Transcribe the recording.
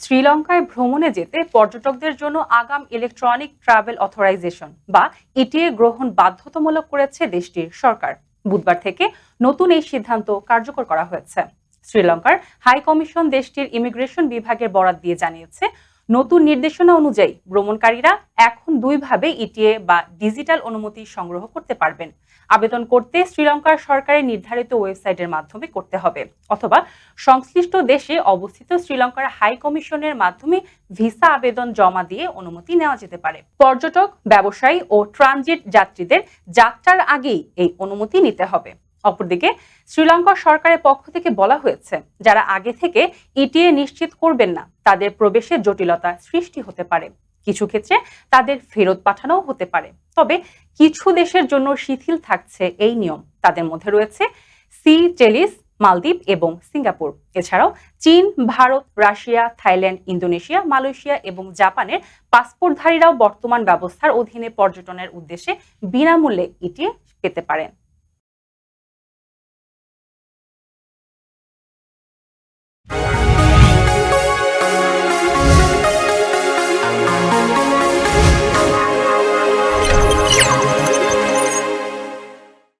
শ্রীলঙ্কায় ভ্রমণে যেতে পর্যটকদের জন্য আগাম ইলেকট্রনিক ট্রাভেল অথরাইজেশন বা ইটিএ গ্রহণ বাধ্যতামূলক করেছে দেশটির সরকার। বুধবার থেকে নতুন এই সিদ্ধান্ত কার্যকর করা হয়েছে। শ্রীলঙ্কার হাই কমিশন দেশটির ইমিগ্রেশন বিভাগের বরাত দিয়ে জানিয়েছে নতুন নির্দেশনা অনুযায়ী ভ্রমণকারীরা এখন দুইভাবে ইটিএ বা ডিজিটাল অনুমতি সংগ্রহ করতে পারবেন। আবেদন করতে শ্রীলঙ্কার সরকারের নির্ধারিত ওয়েবসাইটের মাধ্যমে করতে হবে, অথবা সংশ্লিষ্ট দেশে অবস্থিত শ্রীলঙ্কার হাই কমিশনের মাধ্যমে ভিসা আবেদন জমা দিয়ে অনুমতি নেওয়া যেতে পারে। পর্যটক, ব্যবসায়ী ও ট্রানজিট যাত্রীদের যাত্রার আগেই এই অনুমতি নিতে হবে। অপরদিকে, শ্রীলঙ্কা সরকারের পক্ষ থেকে বলা হয়েছে, যারা আগে থেকে ইটিএ নিশ্চিত করবেন না, তাদের প্রবেশে জটিলতা সৃষ্টি হতে পারে। কিছু ক্ষেত্রে তাদের ফেরত পাঠানোও হতে পারে। তবে কিছু দেশের জন্য শিথিল থাকছে এই নিয়ম। তাদের মধ্যে রয়েছে সি টেলিস মালদ্বীপ এবং সিঙ্গাপুর। এছাড়াও চীন, Bharat, Russia, Thailand, Indonesia, Malaysia এবং জাপানের পাসপোর্টধারীরাও বর্তমান ব্যবস্থার অধীনে পর্যটনের উদ্দেশ্যে বিনামূল্যে ইটিএ পেতে পারেন।